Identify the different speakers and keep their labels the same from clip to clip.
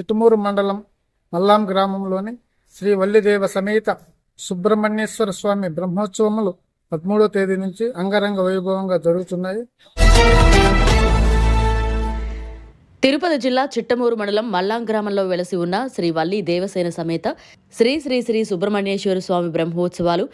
Speaker 1: చిట్టుమూరు మండలం మల్లాం గ్రామంలోని శ్రీ వల్లిదేవ సమేత సుబ్రహ్మణ్యేశ్వర స్వామి బ్రహ్మోత్సవములు పదమూడో తేదీ నుంచి అంగరంగ వైభవంగా జరుగుతున్నాయి.
Speaker 2: తిరుపతి జిల్లా చిట్టమూరు మండలం మల్లాం గ్రామంలో వెలసి ఉన్న శ్రీ వల్లి దేవసేన సమేత శ్రీ శ్రీ శ్రీ సుబ్రహ్మణ్యేశ్వర స్వామి బ్రహ్మోత్సవాలు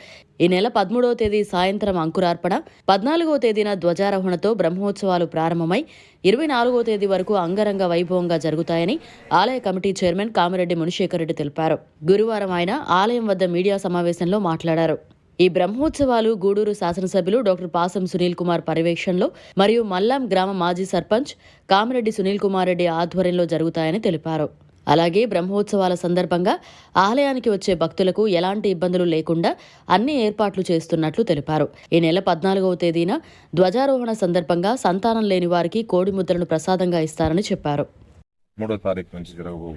Speaker 2: ఈ నెల పదమూడవ తేదీ సాయంత్రం అంకురార్పణ పద్నాలుగో తేదీన ధ్వజారోహణతో బ్రహ్మోత్సవాలు ప్రారంభమై ఇరవై నాలుగో తేదీ వరకు అంగరంగ వైభవంగా జరుగుతాయని ఆలయ కమిటీ చైర్మన్ కామిరెడ్డి మునిశేఖర్ రెడ్డి తెలిపారు. గురువారం ఆయన ఆలయం వద్ద మీడియా సమావేశంలో మాట్లాడారు. ఈ బ్రహ్మోత్సవాలు గూడూరు శాసనసభ్యులు డాక్టర్ పాసం సునీల్ కుమార్ పర్యవేక్షణలో మరియు మల్లాం గ్రామ మాజీ సర్పంచ్ కామిరెడ్డి సునీల్ కుమార్ రెడ్డి ఆధ్వర్యంలో జరుగుతాయని తెలిపారు. అలాగే బ్రహ్మోత్సవాల సందర్భంగా ఆలయానికి వచ్చే భక్తులకు ఎలాంటి ఇబ్బందులు లేకుండా అన్ని ఏర్పాట్లు చేస్తున్నట్లు తెలిపారు. ఈ నెల పద్నాలుగవ తేదీన ధ్వజారోహణ సందర్భంగా సంతానం లేని వారికి కోడి ముద్రను ప్రసాదంగా ఇస్తారని చెప్పారు.
Speaker 3: మూడో తారీఖు నుంచి జరగబో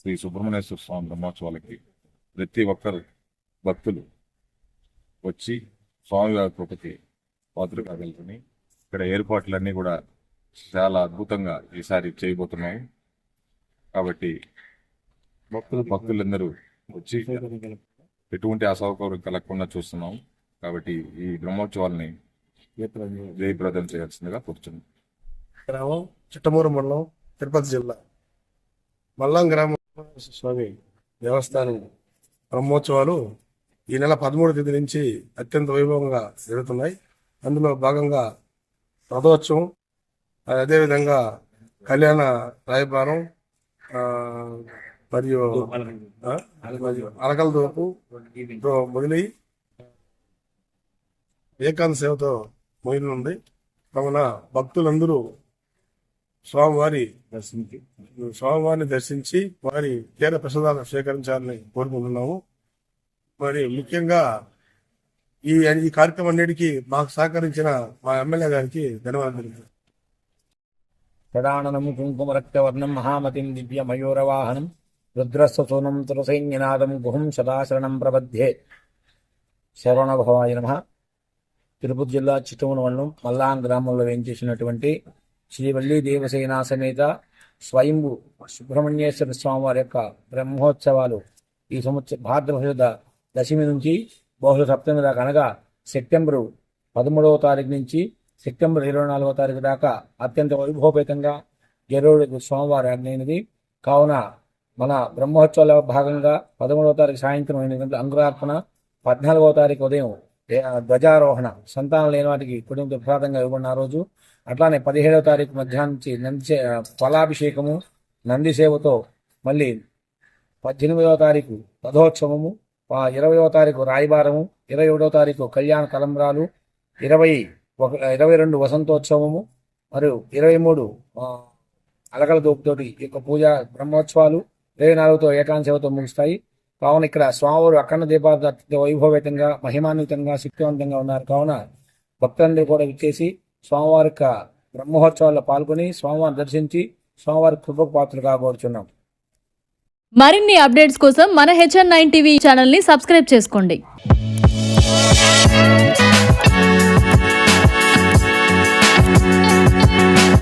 Speaker 3: శ్రీ సుబ్రహ్మణ్యేశ్వర స్వామి బ్రహ్మోత్సవాలకి ప్రతి ఒక్కరు భక్తులు వచ్చి స్వామివారి కృపకి పాత్ర కాగలుగుని ఇక్కడ ఏర్పాట్లన్నీ కూడా చాలా అద్భుతంగా ఈసారి చేయబోతున్నాయి. కాబట్టి భక్తులు భక్తులందరూ వచ్చి ఎటువంటి అసౌకర్యం కలగకుండా చూస్తున్నాం. కాబట్టి ఈ బ్రహ్మోత్సవాల్ని జయప్రదం చేయాల్సిందిగా కూర్చున్నాం.
Speaker 4: గ్రామం చిట్టమూరు మండలం తిరుపతి జిల్లా మల్లం గ్రామం స్వామి దేవస్థానం బ్రహ్మోత్సవాలు ఈ నెల పదమూడు తేదీ నుంచి అత్యంత వైభవంగా జరుగుతున్నాయి. అందులో భాగంగా రథోత్సవం అదేవిధంగా కళ్యాణ రాయబారం మరియు అలకల దోపు మొదలై ఏకాంత సేవతో మొదలుంది కావున భక్తులందరూ స్వామివారి దర్శించి. స్వామివారిని దర్శించి వారి తీర ప్రసాదాలు స్వీకరించాలని కోరుకుంటున్నాము. మరి ముఖ్యంగా ఈ ఈ కార్యక్రమం అన్నిటికీ మాకు సహకరించిన మా ఎమ్మెల్యే గారికి ధన్యవాదాలు.
Speaker 5: షడాననము కుంకుమరక్తవర్ణం మహామతిం దివ్యమయూరవాహనం రుద్రస్వసూనం తులసైన్యనాదం గుహం సదాశరణం ప్రబध्ये శరవణభవాయ నమ తిరుపతి జిల్లా చిట్టూరు మండలం మల్లాం గ్రామంలో వేయించేసినటువంటి శ్రీవల్లి దేవసేనా సమేత స్వయంభు సుబ్రహ్మణ్యేశ్వర స్వామి వారి యొక్క బ్రహ్మోత్సవాలు ఈ సంవత్సరం భాద్రపద దశమి నుంచి బహుళ సప్తమి దాకా అనగా సెప్టెంబరు పదమూడవ తారీఖు నుంచి సెప్టెంబర్ ఇరవై నాలుగో తారీఖు దాకా అత్యంత వైభవపేతంగా జరుగుడు సోమవారం ఆజ్ఞైనది కావున మన బ్రహ్మోత్సవాల భాగంగా పదమూడవ తారీఖు సాయంత్రం ఎనిమిది గంటల అంకురార్పణ పద్నాలుగవ తారీఖు ఉదయం ధ్వజారోహణ సంతానం లేని వాటికి కుటుంబ ప్రసాదంగా ఇవ్వబడిన ఆ రోజు. అట్లానే పదిహేడవ తారీఖు మధ్యాహ్నం నుంచి నంది ఫలాభిషేకము నంది సేవతో మళ్ళీ పద్దెనిమిదవ తారీఖు రథోత్సవము ప- ఇరవయవ తారీఖు రాయబారము ఇరవై ఒకటవ తారీఖు కళ్యాణ కలంబరాలు ఇరవై ఒక ఇరవై రెండు వసంతోత్సవము మరియు ఇరవై మూడు అలకల దోపుతోటి ఈ యొక్క పూజ బ్రహ్మోత్సవాలు ఇరవై నాలుగుతో ఏకాంశవతో సేవతో ముగుస్తాయి. కావున ఇక్కడ స్వామివారు అఖండ దీపాలు వైభవేతంగా మహిమాన్వితంగా శక్తివంతంగా ఉన్నారు. కావున భక్తులందరూ కూడా విచ్చేసి స్వామివారి యొక్క బ్రహ్మోత్సవాల్లో పాల్గొని స్వామివారిని దర్శించి స్వామివారి కృపకు పాత్రలు కాకూర్చున్నాం
Speaker 6: మరిన్ని అప్డేట్స్ కోసం మన హెచ్ఎన్ నైన్ టీవీ ఛానల్ని సబ్స్క్రైబ్ చేసుకోండి.